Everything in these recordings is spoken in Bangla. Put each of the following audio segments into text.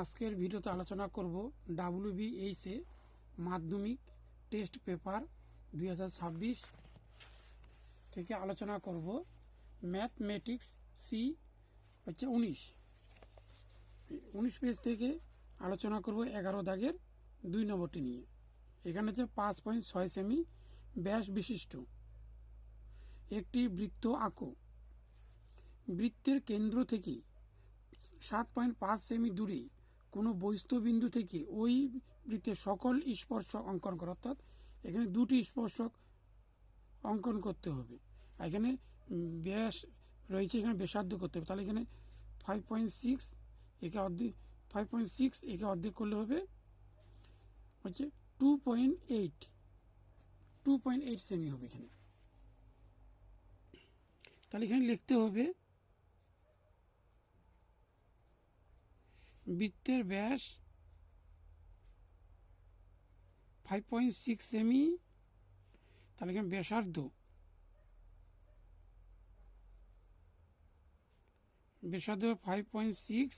আজকের ভিডিওতে আলোচনা করব ডাব্লিউবিএইচ মাধ্যমিক টেস্ট পেপার দুই হাজার ছাব্বিশ থেকে আলোচনা করব। ম্যাথমেটিক্স সি হচ্ছে উনিশ। উনিশ পেজ থেকে আলোচনা করব এগারো দাগের দুই নম্বরটি নিয়ে। এখানে হচ্ছে পাঁচ পয়েন্ট ছয় সেমি ব্যাস বিশিষ্ট। একটি বৃত্ত আঁকো। বৃত্তের কেন্দ্র থেকে সাত পয়েন্ট পাঁচ সেমি দূরে কোনো বস্তু বিন্দু থেকে ওই বৃত্তের সকল স্পর্শক অঙ্কন করা, অর্থাৎ এখানে দুটি স্পর্শক অঙ্কন করতে হবে। এখানে ব্যাস রয়েছে, এখানে ব্যাসার্ধ করতে হবে। তাহলে এখানে ফাইভ পয়েন্ট সিক্স একে অর্ধেক ফাইভ পয়েন্ট সিক্স একে অর্ধেক করলে হবে হচ্ছে two point eight two point eight semi হবে এখানে। তাহলে এখানে লিখতে হবে বৃত্তের ব্যাস ফাইভ পয়েন্ট সিক্স সেমি তাহলে এখানে ব্যাসার্ধ। ব্যাসার্ধ five point six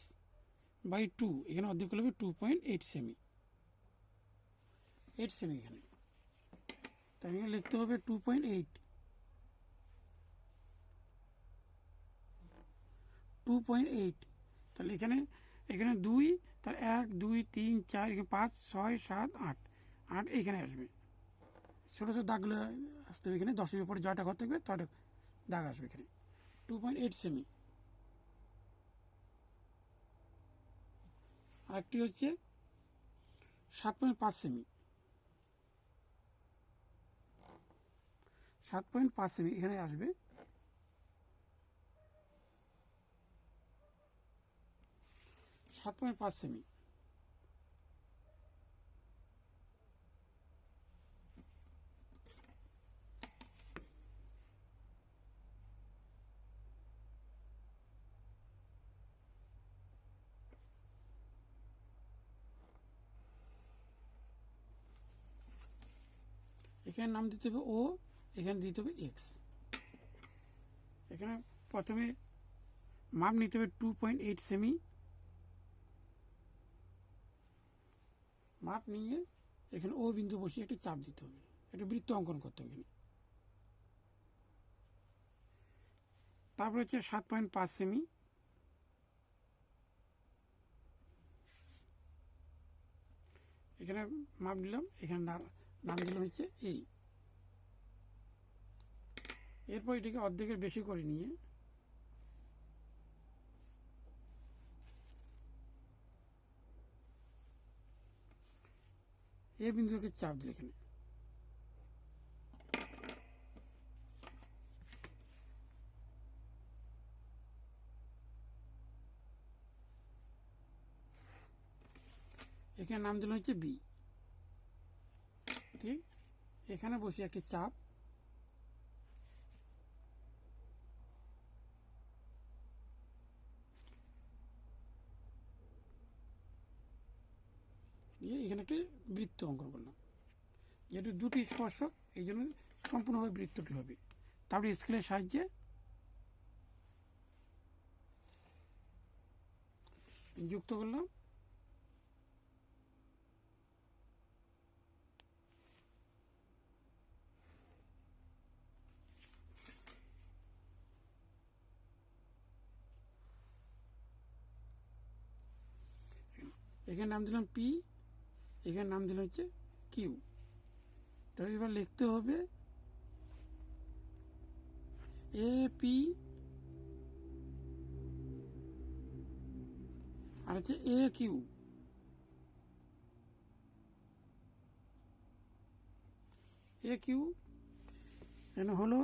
by two এখানে অর্ধেক হলে টু পয়েন্ট এইট সেমি এইট সেমি এখানে। তাই এখানে লিখতে হবে two point eight two point eight তাহলে এখানে এখানে দুই, তার এক, দুই, তিন, চার, এখানে পাঁচ, ছয়, সাত, আট। আট এইখানে আসবে। ছোটো ছোটো দাগগুলো আসতে হবে এখানে। দশের উপরে জয়টা ঘর থাকবে তটা দাগ আসবে এখানে। টু পয়েন্ট এইট সেমি আরেকটি হচ্ছে সাত পয়েন্ট পাঁচ সেমি সাত পয়েন্ট পাঁচ সেমি এখানে আসবে। সাত পয়েন্ট পাঁচ সেমি এখানে নাম দিতে হবে ও, এখানে দিতে হবে এক্স। এখানে প্রথমে মাপ নিতে হবে টু পয়েন্ট এইট সেমি। মাপ নিয়ে এখানে ও বিন্দু বসিয়ে একটা চাপ দিতে হবে। একটা বৃত্ত অঙ্কন করতে হবে এখানে। তারপরে হচ্ছে সাত পয়েন্ট পাঁচ সেমি। এখানে মাপ নিলাম, এখানে নাম দিলাম হচ্ছে এই। এরপর এটাকে অর্ধেকের বেশি করে নিয়ে এ বিন্দুকে চাপ দিল এখানে। এখানে নাম দিল হচ্ছে বি ঠিক? এখানে বসে একটি চাপ দিয়ে এখানে একটি বৃত্ত অঙ্কন করলাম। যেহেতু দুটি স্পর্শক, এই জন্য সম্পূর্ণভাবে বৃত্তটি হবে। তারপরে স্কেলের সাহায্যে যুক্ত করলাম। এখানে নাম দিলাম পি এখানে নাম দিলাম হচ্ছে কিউ তবে এবার লিখতে হবে এ পি আর হচ্ছে এ কিউ এ কিউ এখানে হলো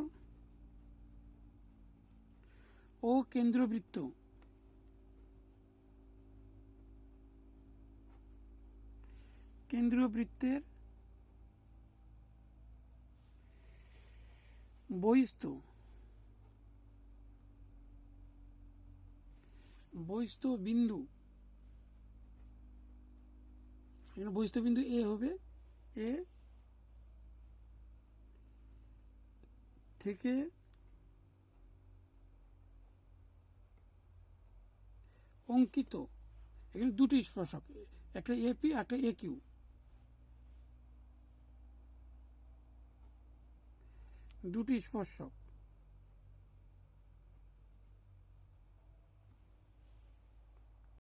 ও কেন্দ্রবৃত্ত। কেন্দ্রীয় বৃত্তের বহিস্থ বহিস্থ বিন্দু। এখানে বহিস্থ বিন্দু এ হবে। এ থেকে অঙ্কিত। এখানে দুটি স্পর্শক, একটা এপি একটা এ কিউ দুটি স্পর্শক